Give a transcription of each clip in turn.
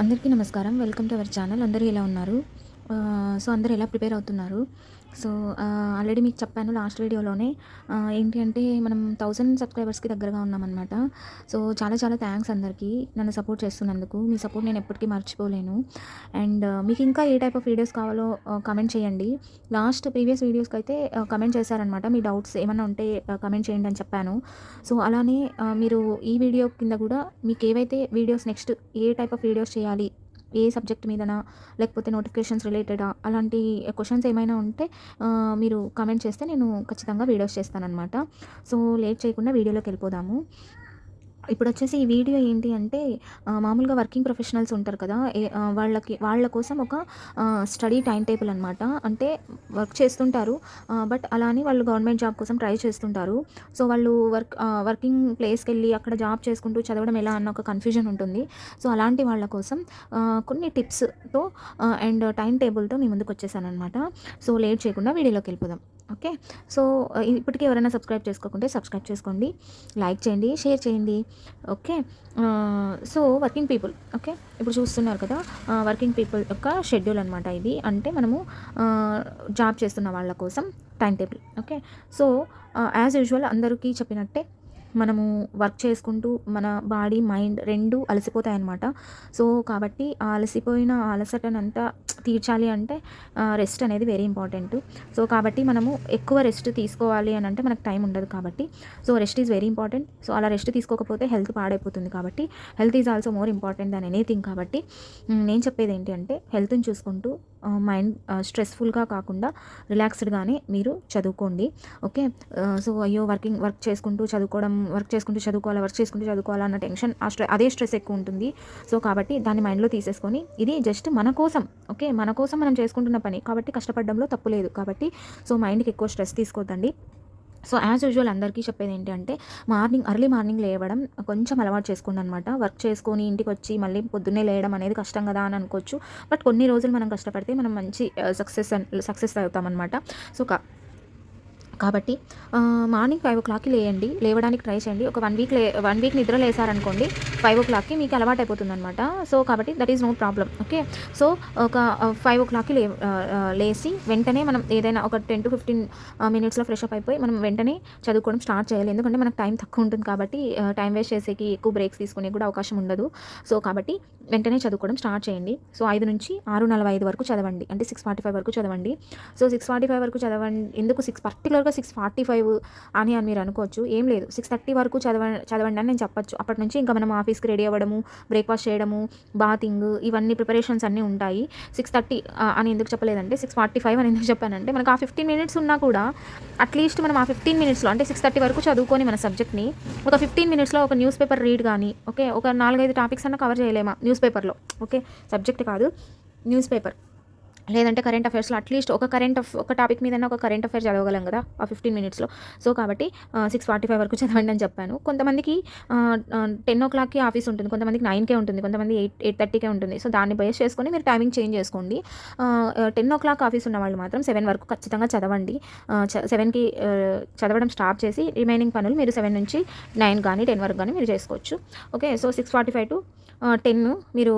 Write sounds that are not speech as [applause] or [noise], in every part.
అందరికీ నమస్కారం. Welcome to our channel. అందరూ ఎలా ఉన్నారు? సో అందరూ ఎలా ప్రిపేర్ అవుతున్నారు? సో ఆల్రెడీ మీకు చెప్పాను లాస్ట్ వీడియోలోనే ఏంటి అంటే మనం థౌసండ్ సబ్స్క్రైబర్స్కి దగ్గరగా ఉన్నామన్నమాట. సో చాలా చాలా థ్యాంక్స్ అందరికీ నన్ను సపోర్ట్ చేస్తున్నందుకు. మీ సపోర్ట్ నేను ఎప్పటికీ మర్చిపోలేను. అండ్ మీకు ఇంకా ఏ టైప్ ఆఫ్ వీడియోస్ కావాలో కమెంట్ చేయండి. లాస్ట్ ప్రీవియస్ వీడియోస్కి అయితే కమెంట్ చేశారనమాట మీ డౌట్స్ ఏమైనా ఉంటే కమెంట్ చేయండి అని చెప్పాను. సో అలానే మీరు ఈ వీడియో కింద కూడా మీకు ఏవైతే వీడియోస్ నెక్స్ట్ ఏ టైప్ ఆఫ్ వీడియోస్ చేయాలి ఏ సబ్జెక్ట్ మీదనా లేకపోతే నోటిఫికేషన్స్ రిలేటెడా అలాంటి క్వశ్చన్స్ ఏమైనా ఉంటే మీరు కమెంట్ చేస్తే నేను ఖచ్చితంగా వీడియోస్ చేస్తానన్నమాట. సో లేట్ చేయకుండా వీడియోలోకి వెళ్ళిపోదాము. ఇప్పుడు వచ్చేసి ఈ వీడియో ఏంటి అంటే మామూలుగా వర్కింగ్ ప్రొఫెషనల్స్ ఉంటారు కదా వాళ్ళకి వాళ్ళ కోసం ఒక స్టడీ టైం టేబుల్ అనమాట అంటే వర్క్ చేస్తుంటారు బట్ అలా అని వాళ్ళు గవర్నమెంట్ జాబ్ కోసం ట్రై చేస్తుంటారు. సో వాళ్ళు వర్క్ వర్కింగ్ ప్లేస్కి వెళ్ళి అక్కడ జాబ్ చేసుకుంటూ చదవడం ఎలా అన్న ఒక కన్ఫ్యూజన్ ఉంటుంది. సో అలాంటి వాళ్ళ కోసం కొన్ని టిప్స్తో అండ్ టైం టేబుల్తో మీ ముందుకు వచ్చేసానమాట సో లేట్ చేయకుండా వీడియోలోకి వెళ్ళిపోదాం. ఓకే? సో ఇప్పటికే ఇప్పటికీ ఎవరైనా సబ్స్క్రైబ్ చేసుకోకుంటే సబ్స్క్రైబ్ చేసుకోండి. లైక్ చేయండి షేర్ చేయండి. Okay? So working people okay? ఇప్పుడు చూస్తున్నారు కదా వర్కింగ్ పీపుల్ యొక్క షెడ్యూల్ అనమాట ఇది. అంటే మనము జాబ్ చేస్తున్న వాళ్ళ కోసం time table okay? So as usual అందరికీ చెప్పినట్టే మనము వర్క్ చేసుకుంటూ మన బాడీ మైండ్ రెండు అలసిపోతాయి అన్నమాట సో కాబట్టి ఆ అలసిపోయిన అలసటనంతా తీర్చాలి అంటే రెస్ట్ అనేది వెరీ ఇంపార్టెంట్. సో కాబట్టి మనము ఎక్కువ రెస్ట్ తీసుకోవాలి అని అంటే మనకు టైం ఉండదు కాబట్టి. So rest is very important. So అలా రెస్ట్ తీసుకోకపోతే హెల్త్ పాడైపోతుంది కాబట్టి. Health is also more important than anything కాబట్టి. నేను చెప్పేది ఏంటి అంటే హెల్త్ని చూసుకుంటూ మైండ్ స్ట్రెస్ఫుల్గా కాకుండా రిలాక్స్డ్గానే మీరు చదువుకోండి. ఓకే? సో అయ్యో వర్కింగ్ వర్క్ చేసుకుంటూ చదువుకోవడం వర్క్ చేసుకుంటూ చదువుకోవాలా వర్క్ చేసుకుంటూ చదువుకోవాలా అన్న టెన్షన్ ఆ స్ట్రె అదే స్ట్రెస్ ఎక్కువ ఉంటుంది. సో కాబట్టి దాన్ని మైండ్లో తీసేసుకొని ఇది జస్ట్ మన కోసం ఓకే? మన కోసం మనం చేసుకుంటున్న పని. కాబట్టి కష్టపడడంలో తప్పు లేదు. కాబట్టి సో మైండ్కి ఎక్కువ స్ట్రెస్ తీసుకోవద్దండి సో యాజ్ యూజువల్ అందరికీ చెప్పేది ఏంటి అంటే మార్నింగ్ అర్లీ మార్నింగ్ లేవడం కొంచెం అలవాటు చేసుకోండి అనమాట వర్క్ చేసుకొని ఇంటికి వచ్చి మళ్ళీ పొద్దున్నే లేయడం అనేది కష్టం కదా అని అనుకోవచ్చు. బట్ కొన్ని రోజులు మనం కష్టపడితే మనం మంచి సక్సెస్ సక్సెస్ అవుతామన్నమాట సో కాబట్టి మార్నింగ్ ఫైవ్ ఓ క్లాక్కి లేయండి. లేవడానికి ట్రై చేయండి. ఒక వన్ వీక్ లే వన్ వీక్ నిద్ర లేసారనుకోండి ఫైవ్ ఓ క్లాక్కి మీకు అలవాటు అయిపోతుంది అనమాట సో కాబట్టి that is no problem okay? So ఒక ఫైవ్ ఓ క్లాక్కి లే లేసి లేచి వెంటనే మనం ఏదైనా ఒక టెన్ టు ఫిఫ్టీన్ మినిట్స్లో ఫ్రెష్ అప్ అయిపోయి మనం వెంటనే చదువుకోవడం స్టార్ట్ చేయాలి. ఎందుకంటే మనకు టైం తక్కువ ఉంటుంది కాబట్టి టైం వేస్ట్ చేసేకి ఎక్కువ బ్రేక్స్ తీసుకునే కూడా అవకాశం ఉండదు. సో కాబట్టి వెంటనే చదువుకోవడం స్టార్ట్ చేయండి. సో ఐదు నుంచి ఆరు నలభై ఐదు వరకు చదవండి. అంటే సిక్స్ ఫార్టీ ఫైవ్ వరకు చదవండి. సో సిక్స్ ఫార్టీ ఫైవ్ వరకు చదవండి. ఎందుకు సిక్స్? పర్టికులర్గా సిక్స్ ఫార్టీ ఫైవ్ అని అని మీరు అనుకోవచ్చు. ఏం లేదు. సిక్స్ థర్టీ వరకు చదవ చదవండి అని నేను చెప్పచ్చు. అప్పటి నుంచి ఇంకా మనం ఆఫీస్కి రెడీ అవ్వడము బ్రేక్ఫాస్ట్ చేయడము బాతింగ్ ఇవన్నీ ప్రిపరేషన్స్ అన్నీ ఉంటాయి. సిక్స్ థర్టీ అని ఎందుకు చెప్పలేదంటే సిక్స్ ఫార్టీ ఫైవ్ అని ఎందుకు చెప్పానంటే మనకు ఆ ఫిఫ్టీన్ మినిట్స్ ఉన్నా కూడా అట్లీస్ట్ మనం ఆ ఫిఫ్టీన్ మినిట్స్లో అంటే సిక్స్ థర్టీ వరకు చదువుకొని మన సబ్జెక్ట్ని ఒక ఫిఫ్టీన్ మినిట్స్లో ఒక న్యూస్ పేపర్ రీడ్ కానీ ఓకే ఒక నాలుగైదు టాపిక్స్ అన్న కవర్ చేయలేమా? న్యూస్ పేపర్లో ఓకే? సబ్జెక్ట్ కాదు. న్యూస్ పేపర్ లేదంటే కరెంట్ అఫైర్స్లో అట్లీస్ట్ ఒక కరెంట్ అఫ్ ఒక టాపిక్ మీదైనా ఒక కరెంట్ అఫైర్ చదవగలం కదా ఆ ఫిఫ్టీన్ మినిట్స్లో సో కాబట్టి సిక్స్ ఫార్టీ ఫైవ్ వరకు చదవండి అని చెప్పాను. కొంతమందికి టెన్ ఓ క్లాక్కి ఆఫీస్ ఉంటుంది కొంతమందికి నైన్కే ఉంటుంది కొంతమంది ఎయిట్ ఎయిట్ థర్టీకే ఉంటుంది. సో దాన్ని బేస్ చేసుకొని మీరు టైమింగ్ చేంజ్ చేసుకోండి. టెన్ ఓ క్లాక్ ఆఫీస్ ఉన్న వాళ్ళు మాత్రం సెవెన్ వరకు ఖచ్చితంగా చదవండి. సెవెన్కి చదవడం స్టాప్ చేసి రిమైనింగ్ పనులు మీరు సెవెన్ నుంచి నైన్ కానీ టెన్ వరకు కానీ మీరు చేసుకోవచ్చు. Okay so six forty five to ten మీరు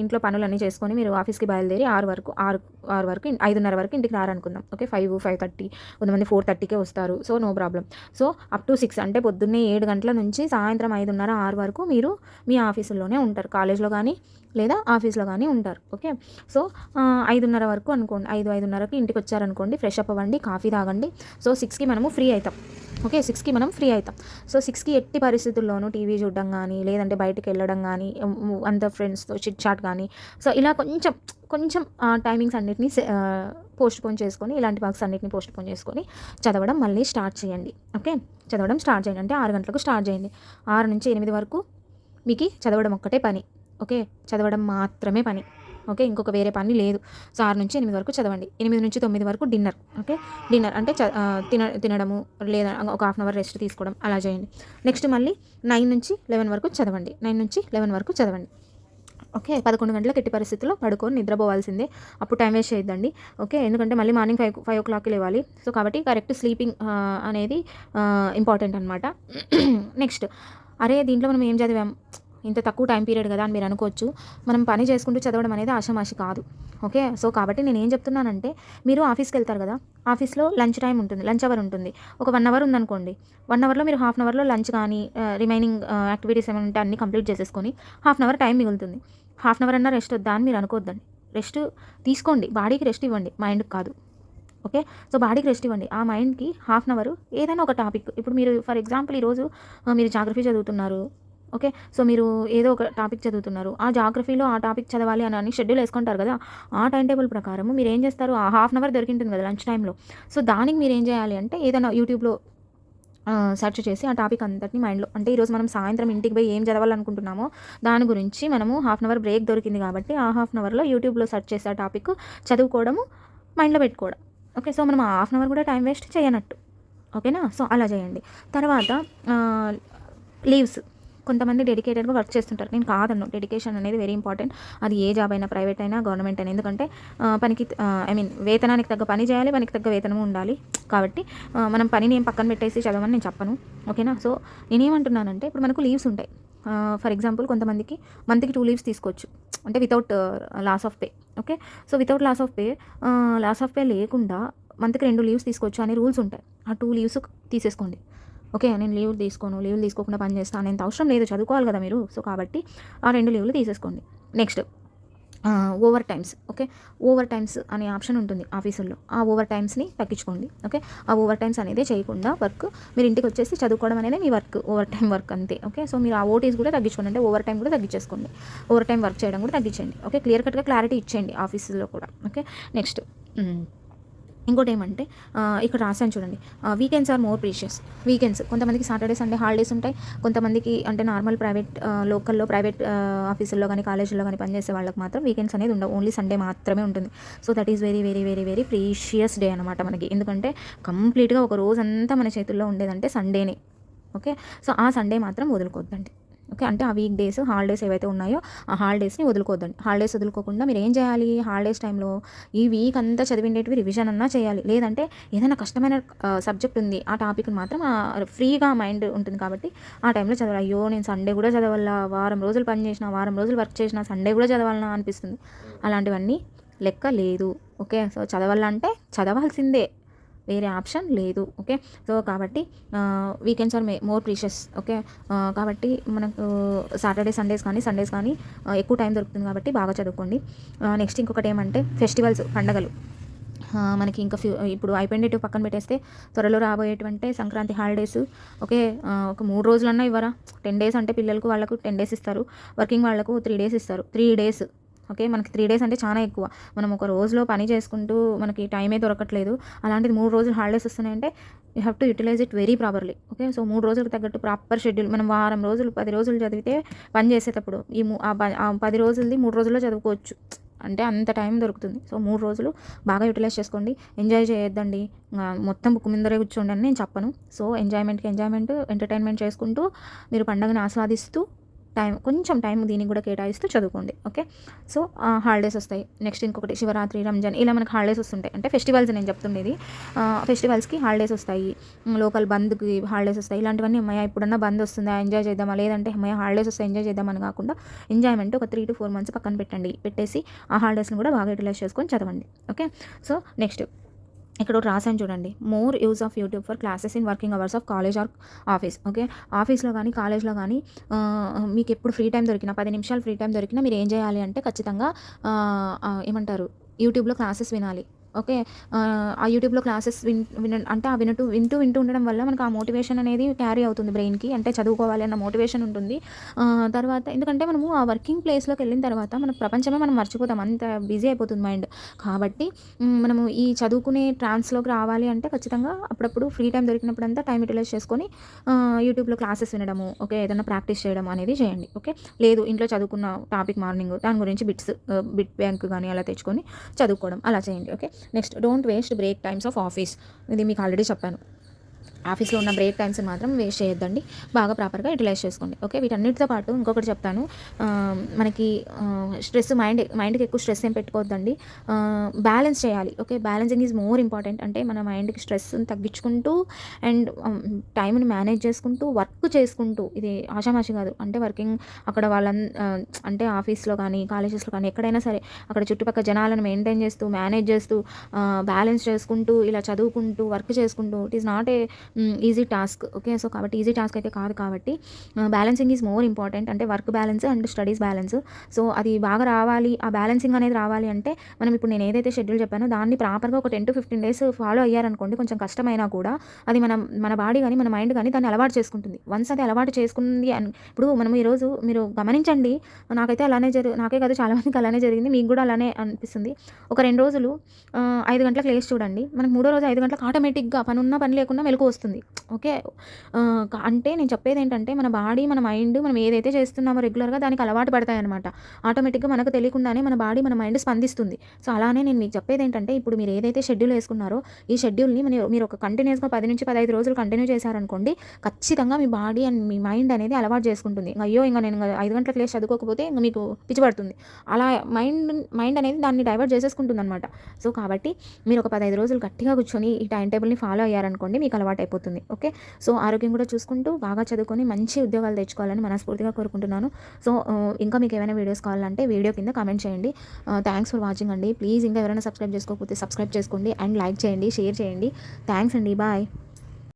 ఇంట్లో పనులన్నీ చేసుకొని మీరు ఆఫీస్కి బయలుదేరి ఆరు వరకు ఆరు ఆరు వరకు ఐదున్నర వరకు ఇంటికి రారనుకుందాం. ఓకే ఫైవ్ ఫైవ్ థర్టీ కొంతమంది ఫోర్ థర్టీకే వస్తారు. So no problem. So up to six అంటే పొద్దున్నే ఏడు గంటల నుంచి సాయంత్రం ఐదున్నర ఆరు వరకు మీరు మీ ఆఫీసుల్లోనే ఉంటారు. కాలేజ్లో కానీ లేదా ఆఫీస్లో కానీ ఉంటారు. ఓకే సో ఐదున్నర వరకు అనుకోండి ఐదు ఐదున్నరకి ఇంటికి వచ్చారనుకోండి ఫ్రెష్ అప్ అవ్వండి కాఫీ తాగండి. సో సిక్స్కి మనము ఫ్రీ అవుతాం. ఓకే సిక్స్కి మనం ఫ్రీ అవుతాం సో సిక్స్కి ఎట్టి పరిస్థితుల్లోనూ టీవీ చూడడం కానీ లేదంటే బయటకు వెళ్ళడం కానీ అంత ఫ్రెండ్స్తో చిట్ చాట్ కానీ సో ఇలా కొంచెం కొంచెం టైమింగ్స్ అన్నిటిని పోస్ట్ పోన్ చేసుకొని ఇలాంటి వర్క్స్ అన్నిటిని పోస్ట్ పోన్ చేసుకొని చదవడం మళ్ళీ స్టార్ట్ చేయండి. ఓకే? చదవడం స్టార్ట్ చేయండి. అంటే ఆరు గంటలకు స్టార్ట్ చేయండి. ఆరు నుంచి ఎనిమిది వరకు మీకు చదవడం ఒక్కటే పని. ఓకే? చదవడం మాత్రమే పని. ఓకే? ఇంకొక వేరే పని లేదు. సో ఆరు నుంచి ఎనిమిది వరకు చదవండి. ఎనిమిది నుంచి తొమ్మిది వరకు డిన్నర్. ఓకే? డిన్నర్ అంటే తిన తినడము లేదా ఒక హాఫ్ అన్ అవర్ రెస్ట్ తీసుకోవడం అలా చేయండి. నెక్స్ట్ మళ్ళీ నైన్ నుంచి లెవెన్ వరకు చదవండి. నైన్ నుంచి లెవెన్ వరకు చదవండి. ఓకే? పదకొండు గంటలకు ఎట్టి పరిస్థితుల్లో పడుకొని నిద్రపోవాల్సిందే. అప్పుడు టైం వేస్ట్ చేయొద్దండి. ఓకే? ఎందుకంటే మళ్ళీ మార్నింగ్ ఫైవ్ ఫైవ్ ఓ క్లాక్కి లేవాలి. సో కాబట్టి కరెక్ట్ స్లీపింగ్ అనేది ఇంపార్టెంట్ అనమాట [clears throat] నెక్స్ట్ అరే దీంట్లో మనం ఏం చదివాం? ఇంత తక్కువ టైం పీరియడ్ కదా అని మీరు అనుకోవచ్చు. మనం పని చేసుకుంటూ చదవడం అనేది ఆషమాషి కాదు. ఓకే? సో కాబట్టి నేను ఏం చెప్తున్నానంటే మీరు ఆఫీస్కి వెళ్తారు కదా? ఆఫీస్లో లంచ్ టైం ఉంటుంది లంచ్ అవర్ ఉంటుంది. ఒక వన్ అవర్ ఉందనుకోండి. వన్ అవర్లో మీరు హాఫ్ అన్ అవర్లో లంచ్ కానీ రిమైనింగ్ యాక్టివిటీస్ ఏమైనా ఉంటే అన్ని కంప్లీట్ చేసేసుకొని హాఫ్ అన్ అవర్ టైం మిగులుతుంది. హాఫ్ అన్ అవర్ అన్నా రెస్ట్ వద్దా అని మీరు అనుకోవద్దండి. రెస్ట్ తీసుకోండి. బాడీకి రెస్ట్ ఇవ్వండి. మైండ్కి కాదు. ఓకే? సో బాడీకి రెస్ట్ ఇవ్వండి. ఆ మైండ్కి హాఫ్ అన్ అవర్ ఏదైనా ఒక టాపిక్. ఇప్పుడు మీరు ఫర్ ఎగ్జాంపుల్ ఈరోజు మీరు జాగ్రఫీ చదువుతున్నారు. ఓకే? సో మీరు ఏదో ఒక టాపిక్ చదువుతున్నారు. ఆ జాగ్రఫీలో ఆ టాపిక్ చదవాలి అని అని షెడ్యూల్ వేసుకుంటారు కదా? ఆ టైం టేబుల్ ప్రకారం మీరు ఏం చేస్తారు? ఆ హాఫ్ అన్ అవర్ దొరికింటుంది కదా లంచ్ టైంలో. సో దానికి మీరు ఏం చేయాలి అంటే ఏదైనా యూట్యూబ్లో సెర్చ్ చేసి ఆ టాపిక్ అంతటిని మైండ్లో అంటే ఈరోజు మనం సాయంత్రం ఇంటికి పోయి ఏం చదవాలనుకుంటున్నామో దాని గురించి మనము హాఫ్ అన్ అవర్ బ్రేక్ దొరికింది కాబట్టి ఆ హాఫ్ అన్ అవర్లో యూట్యూబ్లో సెర్చ్ చేసి ఆ టాపిక్ చదువుకోవడము మైండ్లో పెట్టుకోవడం. ఓకే? సో మనం ఆ హాఫ్ అన్ అవర్ కూడా టైం వేస్ట్ చేయనట్టు. ఓకేనా? సో అలా చేయండి. తర్వాత లీవ్స్. కొంతమంది డెడికేటెడ్గా వర్క్ చేస్తుంటారు. నేను కాదన్ను. డెడికేషన్ అనేది వెరీ ఇంపార్టెంట్ అది ఏ జాబ్ అయినా ప్రైవేట్ అయినా గవర్నమెంట్ అయినా. ఎందుకంటే పనికి ఐ మీన్ వేతనానికి తగ్గ పని చేయాలి పనికి తగ్గ వేతనము ఉండాలి. కాబట్టి మనం పనిని ఏం పక్కన పెట్టేసి చదవమని నేను చెప్పను. ఓకేనా? సో నేనేమంటున్నానంటే ఇప్పుడు మనకు లీవ్స్ ఉంటాయి. ఫర్ ఎగ్జాంపుల్ కొంతమందికి మంత్కి టూ లీవ్స్ తీసుకోవచ్చు. అంటే without loss of pay okay? So without loss of pay loss of pay లేకుండా మంత్కి రెండు లీవ్స్ తీసుకోవచ్చు అనే రూల్స్ ఉంటాయి. ఆ టూ లీవ్స్ తీసేసుకోండి. ఓకే నేను లీవ్ తీసుకోను లీవ్ తీసుకోకుండా పని చేస్తాను అంత అవసరం లేదు చదువుకోవాలి కదా మీరు. సో కాబట్టి ఆ రెండు లీవ్లు తీసేసుకోండి. Next overtimes okay? Over times అనే ఆప్షన్ ఉంటుంది ఆఫీసుల్లో. ఆ ఓవర్ టైమ్స్ని తగ్గించుకోండి ఓకే? ఆ ఓవర్ టైమ్స్ అనేది చేయకుండా వర్క్. మీరు ఇంటికి వచ్చేసి చదువుకోవడం అనేది మీ వర్క్ ఓవర్ టైం వర్క్ అంతే ఓకే? సో మీరు ఆ ఓటీస్ కూడా తగ్గించుకోండి. అంటే ఓవర్ టైం కూడా తగ్గించేసుకోండి. ఓవర్ టైం వర్క్ చేయడం కూడా తగ్గించండి ఓకే? క్లియర్ కట్గా క్లారిటీ ఇచ్చేయండి ఆఫీసులో కూడా ఓకే? నెక్స్ట్ ఇంకోటి ఏమంటే ఇక్కడ రాశాను చూడండి. Weekends are more precious weekends కొంతమందికి సాటర్డే సండే హాలిడేస్ ఉంటాయి. కొంతమందికి అంటే నార్మల్ ప్రైవేట్ లోకల్లో ప్రైవేట్ ఆఫీసుల్లో కానీ కాలేజీల్లో కానీ పనిచేసే వాళ్ళకి మాత్రం వీకెండ్స్ అనేది ఉండవు. ఓన్లీ సండే మాత్రమే ఉంటుంది. So that is very very very very precious day అనమాట మనకి. ఎందుకంటే కంప్లీట్గా ఒక రోజంతా మన చేతుల్లో ఉండేదంటే సండేనే ఓకే సో ఆ సండే మాత్రం వదులుకోవద్దండి. ఓకే అంటే ఆ వీక్ డేస్ హాలిడేస్ ఏవైతే ఉన్నాయో ఆ హాలిడేస్ని వదులుకోవద్దండి హాలిడేస్ వదులుకోకుండా మీరు ఏం చేయాలి? హాలిడేస్ టైంలో ఈ వీక్ అంతా చదివిండేటివి రివిజన్ అన్నా చేయాలి. లేదంటే ఏదైనా కష్టమైన సబ్జెక్ట్ ఉంది ఆ టాపిక్ని మాత్రం ఫ్రీగా మైండ్ ఉంటుంది కాబట్టి ఆ టైంలో చదవాలి. అయ్యో నేను సండే కూడా చదవాలా? వారం రోజులు పని చేసిన వారం రోజులు వర్క్ చేసిన సండే కూడా చదవాలన్నా అనిపిస్తుంది. అలాంటివన్నీ లెక్క లేదు. ఓకే సో చదవాలంటే చదవాల్సిందే. వేరే ఆప్షన్ లేదు ఓకే? సో కాబట్టి weekends are may more precious okay? కాబట్టి మనకు uh, సాటర్డే సండేస్ కానీ సండేస్ కానీ ఎక్కువ టైం దొరుకుతుంది కాబట్టి బాగా చదువుకోండి. నెక్స్ట్ ఇంకొకటి ఏమంటే ఫెస్టివల్స్ పండగలు. మనకి ఇంకా ఫ్యూ ఇప్పుడు అయిపోయినట్టు పక్కన పెట్టేస్తే త్వరలో రాబోయేటువంటి సంక్రాంతి హాలిడేస్ ఓకే? ఒక మూడు రోజులన్నా ఇవ్వరా? టెన్ డేస్ అంటే పిల్లలకు వాళ్ళకు టెన్ డేస్ ఇస్తారు. వర్కింగ్ వాళ్ళకు త్రీ డేస్ ఇస్తారు. Three days okay? మనకి త్రీ డేస్ అంటే చాలా ఎక్కువ. మనం ఒక రోజులో పని చేసుకుంటూ మనకి టైమే దొరకట్లేదు. అలాంటిది మూడు రోజులు హాలిడేస్ వస్తున్నాయంటే you have to utilise it very properly okay? So మూడు రోజులకు తగ్గట్టు ప్రాపర్ షెడ్యూల్ మనం వారం రోజులు పది రోజులు చదివితే పని చేసేటప్పుడు ఈ ఆ పది రోజులది మూడు రోజుల్లో చదువుకోవచ్చు. అంటే అంత టైం దొరుకుతుంది. సో మూడు రోజులు బాగా యూటిలైజ్ చేసుకోండి. ఎంజాయ్ చేయొద్దండి. మొత్తం బుక్ ముందరే కూర్చోండి అని నేను చెప్పను. సో ఎంజాయ్మెంట్కి ఎంజాయ్మెంట్ ఎంటర్టైన్మెంట్ చేసుకుంటూ మీరు పండుగను ఆస్వాదిస్తూ టైం కొంచెం టైం దీనికి కూడా కేటాయిస్తూ చదువుకోండి ఓకే? సో హాలిడేస్ వస్తాయి. నెక్స్ట్ ఇంకొకటి శివరాత్రి రంజాన్ ఇలా మనకి హాలిడేస్ వస్తుంటాయి. అంటే ఫెస్టివల్స్ నేను చెప్తుండేది. ఫెస్టివల్స్కి హాలిడేస్ వస్తాయి. లోకల్ బంద్కి హాలిడేస్ వస్తాయి. ఇలాంటివన్నీ అమ్మాయి ఇప్పుడన్నా బంద్ వస్తుందా? ఎంజాయ్ చేద్దామా? లేదంటే అమ్మాయి హాలిడేస్ వస్తాయి ఎంజాయ్ చేద్దామని కాకుండా ఎంజాయ్మెంట్ ఒక త్రీ టు ఫోర్ మంత్స్ పక్కన పెట్టండి. పెట్టేసి ఆ హాలిడేస్ని కూడా బాగా యూటిలైజ్ చేసుకొని చదవండి ఓకే? సో నెక్స్ట్ ఇక్కడ ఒకటి రాశాను చూడండి. More use of YouTube for classes in working hours of college or office okay? ఆఫీస్లో కానీ కాలేజ్లో కానీ మీకు ఎప్పుడు ఫ్రీ టైం దొరికినా పది నిమిషాలు ఫ్రీ టైం దొరికినా మీరు ఏం చేయాలి అంటే ఖచ్చితంగా ఏమంటారు? యూట్యూబ్లో క్లాసెస్ వినాలి. ఓకే ఆ, యూట్యూబ్లో క్లాసెస్ విన్ విన అంటే ఆ వినటూ వింటూ వింటూ ఉండడం వల్ల మనకు ఆ మోటివేషన్ అనేది క్యారీ అవుతుంది బ్రెయిన్కి అంటే చదువుకోవాలి అన్న మోటివేషన్ ఉంటుంది. తర్వాత ఎందుకంటే మనము ఆ వర్కింగ్ ప్లేస్లోకి వెళ్ళిన తర్వాత మన ప్రపంచమే మనం మర్చిపోతాం అంత బిజీ అయిపోతుంది మైండ్. కాబట్టి మనము ఈ చదువుకునే ట్రాన్స్లోకి రావాలి అంటే ఖచ్చితంగా అప్పుడప్పుడు ఫ్రీ టైం దొరికినప్పుడంతా టైం యూటిలైజ్ చేసుకొని యూట్యూబ్లో క్లాసెస్ వినడము ఓకే ఏదైనా ప్రాక్టీస్ చేయడం అనేది చేయండి ఓకే. లేదు ఇంట్లో చదువుకున్న టాపిక్ మార్నింగ్ దాని గురించి బిట్స్ బిట్ బ్యాంక్ కానీ అలా తెచ్చుకొని చదువుకోవడం అలా చేయండి okay. Next don't waste break times of office ఇది మీకు ఆల్రెడీ చెప్పాను. ఆఫీస్లో ఉన్న బ్రేక్ టైమ్స్ మాత్రం వేస్ట్ చేయొద్దండి. బాగా ప్రాపర్గా యూటిలైజ్ చేసుకోండి. ఓకే? వీటన్నిటితో పాటు ఇంకొకటి చెప్తాను. మనకి స్ట్రెస్ మైండ్ మైండ్కి ఎక్కువ స్ట్రెస్ ఏం పెట్టుకోవద్దండి. బ్యాలెన్స్ చేయాలి. Okay? Balancing is more important. అంటే మన మైండ్కి స్ట్రెస్ని తగ్గించుకుంటూ అండ్ టైంని మేనేజ్ చేసుకుంటూ వర్క్ చేసుకుంటూ ఇది ఆషామాషి కాదు. అంటే వర్కింగ్ అక్కడ వాళ్ళ అంటే ఆఫీస్లో కానీ కాలేజెస్లో కానీ ఎక్కడైనా సరే అక్కడ చుట్టుపక్కల జనాలను మెయింటైన్ చేస్తూ మేనేజ్ చేస్తూ బ్యాలెన్స్ చేసుకుంటూ ఇలా చదువుకుంటూ వర్క్ చేసుకుంటూ it is not a easy task okay so కాబట్టి ఈజీ టాస్క్ అయితే కాదు కాబట్టి బ్యాలెన్సింగ్ ఈజ్ మోర్ ఇంపార్టెంట్ అంటే work balance and studies balance so అది బాగా రావాలి. ఆ బ్యాలెన్సింగ్ అనేది రావాలి అంటే మనం ఇప్పుడు నేను ఏదైతే షెడ్యూల్ చెప్పానో దాన్ని ప్రాపర్గా ఒక ten to fifteen days follow అయ్యారనుకోండి కొంచెం కష్టమైనా కూడా అది మన మన బాడీ కానీ మన మైండ్ కానీ దాన్ని అలవాటు చేసుకుంటుంది. వన్స్ అది అలవాటు చేసుకుంది అని ఇప్పుడు మనం ఈరోజు మీరు గమనించండి నాకైతే అలానే జరుగు నాకే కాదు చాలా మందికి అలానే జరిగింది. మీకు కూడా అలానే అనిపిస్తుంది. ఒక రెండు రోజులు ఐదు గంటలకు లేచి చూడండి. మనకు మూడో రోజు ఐదు గంటలకు ఆటోమేటిక్గా పని ఉన్నా పని లేకుండా మెలకు వస్తుంది. ఓకే? అంటే నేను చెప్పేది ఏంటంటే మన బాడీ మన మైండ్ మనం ఏదైతే చేస్తున్నామో రెగ్యులర్గా దానికి అలవాటు పడతాయి అనమాట ఆటోమేటిక్గా మనకు తెలియకుండానే మన బాడీ మన మైండ్ స్పందిస్తుంది. సో అలానే నేను మీకు చెప్పేది ఏంటంటే ఇప్పుడు మీరు ఏదైతే షెడ్యూల్ వేసుకున్నారో ఈ షెడ్యూల్ని మీరు ఒక కంటిన్యూస్గా పది నుంచి పదహైదు రోజులు కంటిన్యూ చేశారనుకోండి ఖచ్చితంగా మీ బాడీ అండ్ మీ మైండ్ అనేది అలవాటు చేసుకుంటుంది. ఇంకా అయ్యో ఇంకా నేను ఐదు గంటలకు లేచి చదువుకోకపోతే ఇంకా మీకు పిచ్చిపడుతుంది అలా మైండ్ మైండ్ అనేది దాన్ని డైవర్ట్ చేసేసుకుంటుంది అనమాట సో కాబట్టి మీరు ఒక పదహైదు రోజులు గట్టిగా కూర్చొని ఈ టైం టేబుల్ని ఫాలో అయ్యారనుకోండి మీకు అలవాటు అయిపోతుంది. ఓకే? సో ఆరోగ్యం కూడా చూసుకుంటూ బాగా చదువుకొని మంచి ఉద్యోగాలు తెచ్చుకోవాలని మనస్ఫూర్తిగా కోరుకుంటున్నాను. సో ఇంకా మీకు ఏమైనా వీడియోస్ కావాలంటే వీడియో కింద కామెంట్ చేయండి. థ్యాంక్స్ ఫర్ వాచింగ్ అండి. ప్లీజ్ ఇంకా ఎవరైనా సబ్స్క్రైబ్ చేసుకోకపోతే సబ్స్క్రైబ్ చేసుకోండి అండ్ లైక్ చేయండి షేర్ చేయండి. థ్యాంక్స్ అండి. బాయ్.